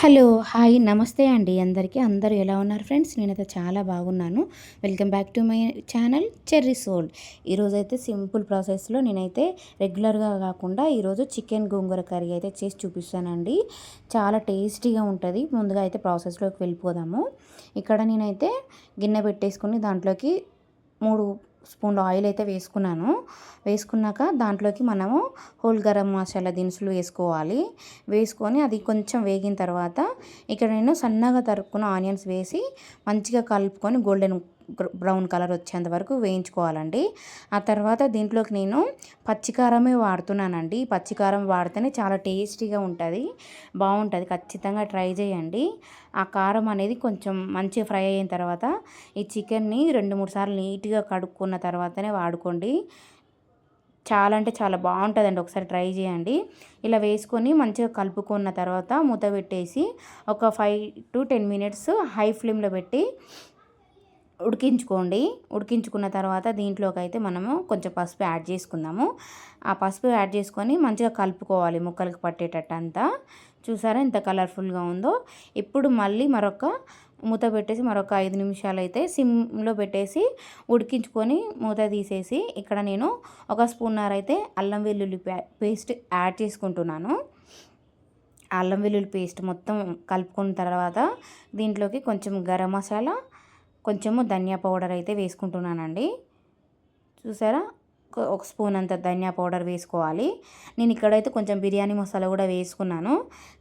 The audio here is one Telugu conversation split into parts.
హలో హాయ్ నమస్తే అండి అందరికీ. అందరూ ఎలా ఉన్నారు ఫ్రెండ్స్? నేనైతే చాలా బాగున్నాను. Welcome back to my channel Cherry Soul. ఈరోజు అయితే సింపుల్ ప్రాసెస్లో నేనైతే రెగ్యులర్గా కాకుండా ఈరోజు చికెన్ గోంగూర కర్రీ అయితే చేసి చూపిస్తానండి. చాలా టేస్టీగా ఉంటుంది. ముందుగా అయితే ప్రాసెస్లోకి వెళ్ళిపోదాము. ఇక్కడ నేనైతే గిన్నె పెట్టేసుకుని దాంట్లోకి మూడు స్పూన్లు ఆయిల్ అయితే వేసుకున్నాను. వేసుకున్నాక దాంట్లోకి మనము హోల్ గరం మసాలా దినుసులు వేసుకోవాలి. వేసుకొని అది కొంచెం వేగిన తర్వాత ఇక్కడ నేను సన్నగా తరుక్కున్న ఆనియన్స్ వేసి మంచిగా కలుపుకొని గోల్డెన్ బ్రౌన్ కలర్ వచ్చేంత వరకు వేయించుకోవాలండి. ఆ తర్వాత దీంట్లోకి నేను పచ్చికారమే వాడుతున్నానండి. పచ్చికారం వాడితేనే చాలా టేస్టీగా ఉంటుంది బాగుంటుంది. ఖచ్చితంగా ట్రై చేయండి. ఆ కారం అనేది కొంచెం మంచిగా ఫ్రై అయిన తర్వాత ఈ చికెన్ని రెండు మూడు సార్లు నీట్గా కడుక్కున్న తర్వాతనే వాడుకోండి. చాలా అంటే చాలా బాగుంటుందండి. ఒకసారి ట్రై చేయండి. ఇలా వేసుకొని మంచిగా కలుపుకున్న తర్వాత మూత పెట్టేసి ఒక five to ten minutes high ఫ్లేమ్లో పెట్టి ఉడికించుకోండి. ఉడికించుకున్న తర్వాత దీంట్లోకి అయితే మనము కొంచెం పసుపు యాడ్ చేసుకుందాము. ఆ పసుపు యాడ్ చేసుకొని మంచిగా కలుపుకోవాలి ముక్కలకు పట్టేటట్టు అంతా చూసారా ఎంత కలర్ఫుల్గా ఉందో. ఇప్పుడు మళ్ళీ మరొక మూత పెట్టేసి మరొక ఐదు నిమిషాలు అయితే సిమ్లో పెట్టేసి ఉడికించుకొని మూత తీసేసి ఇక్కడ నేను ఒక స్పూన్నర్ అయితే అల్లం వెల్లుల్లి పేస్ట్ యాడ్ చేసుకుంటున్నాను. అల్లం వెల్లుల్లి పేస్ట్ మొత్తం కలుపుకున్న తర్వాత దీంట్లోకి కొంచెం గరం మసాలా కొంచెము ధనియా పౌడర్ అయితే వేసుకుంటున్నానండి. చూసారా? ఒక స్పూన్ అంత ధనియా పౌడర్ వేసుకోవాలి. నేను ఇక్కడైతే కొంచెం బిర్యానీ మసాలా కూడా వేసుకున్నాను.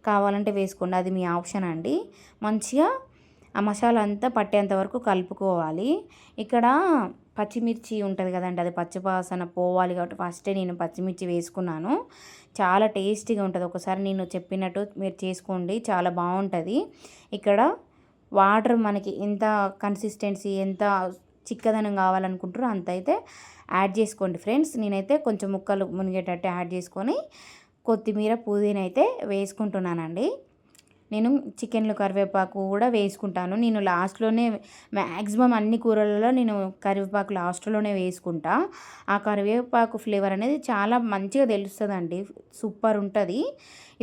కావాలంటే వేసుకోండి అది మీ ఆప్షన్ అండి. మంచిగా ఆ మసాలా అంతా పట్టేంత వరకు కలుపుకోవాలి. ఇక్కడ పచ్చిమిర్చి ఉంటుంది కదండి అది పచ్చిపాసన పోవాలి కాబట్టి ఫస్టే నేను పచ్చిమిర్చి వేసుకున్నాను. చాలా టేస్టీగా ఉంటుంది. ఒకసారి నేను చెప్పినట్టు మీరు చేసుకోండి చాలా బాగుంటుంది. ఇక్కడ వాటర్ మనకి ఎంత కన్సిస్టెన్సీ ఎంత చిక్కదనం కావాలనుకుంటారో అంత అయితే యాడ్ చేసుకోండి ఫ్రెండ్స్. నేనైతే కొంచెం ముక్కలు మునిగేటట్టు యాడ్ చేసుకొని కొత్తిమీర పుదీనా అయితే వేసుకుంటున్నానండి. నేను చికెన్లో కరివేపాకు కూడా వేసుకుంటాను. నేను లాస్ట్లోనే మ్యాక్సిమం అన్ని కూరలలో నేను కరివేపాకు లాస్ట్లోనే వేసుకుంటా. ఆ కరివేపాకు ఫ్లేవర్ అనేది చాలా మంచిగా తెలుస్తుందండి. సూపర్ ఉంటుంది.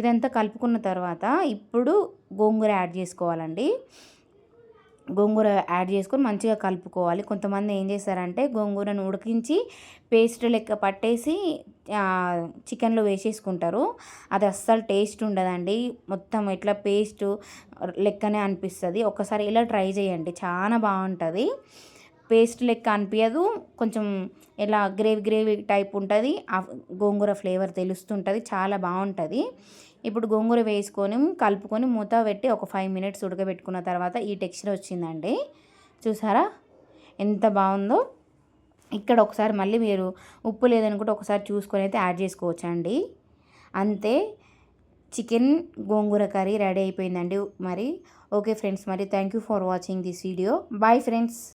ఇదంతా కలుపుకున్న తర్వాత ఇప్పుడు గోంగూర యాడ్ చేసుకోవాలండి. గోంగూర యాడ్ చేసుకొని మంచిగా కలుపుకోవాలి. కొంతమంది ఏం చేస్తారంటే గోంగూరను ఉడికించి పేస్ట్ లెక్క పట్టేసి చికెన్లో వేసేసుకుంటారు. అది అస్సలు టేస్ట్ ఉండదండి. మొత్తం ఇట్లా పేస్ట్ లెక్కనే అనిపిస్తుంది. ఒకసారి ఇలా ట్రై చేయండి. చాలా బాగుంటుంది. పేస్ట్ లెక్క అనిపించదు కొంచెం ఇలా గ్రేవీ గ్రేవీ టైప్ ఉంటుంది. గోంగూర ఫ్లేవర్ తెలుస్తుంటుంది. చాలా బాగుంటుంది. ఇప్పుడు గోంగూర వేసుకొని కలుపుకొని మూత పెట్టి ఒక ఫైవ్ మినిట్స్ ఉడకబెట్టుకున్న తర్వాత ఈ టెక్స్చర్ వచ్చిందండి. చూసారా? ఎంత బాగుందో. ఇక్కడ ఒకసారి మళ్ళీ మీరు ఉప్పు లేదనుకుంటే ఒకసారి చూసుకొని అయితే యాడ్ చేసుకోవచ్చండి. అంతే. చికెన్ గోంగూర కర్రీ రెడీ అయిపోయిందండి. మరి ఓకే ఫ్రెండ్స్ మరి thank you for watching this video. Bye friends.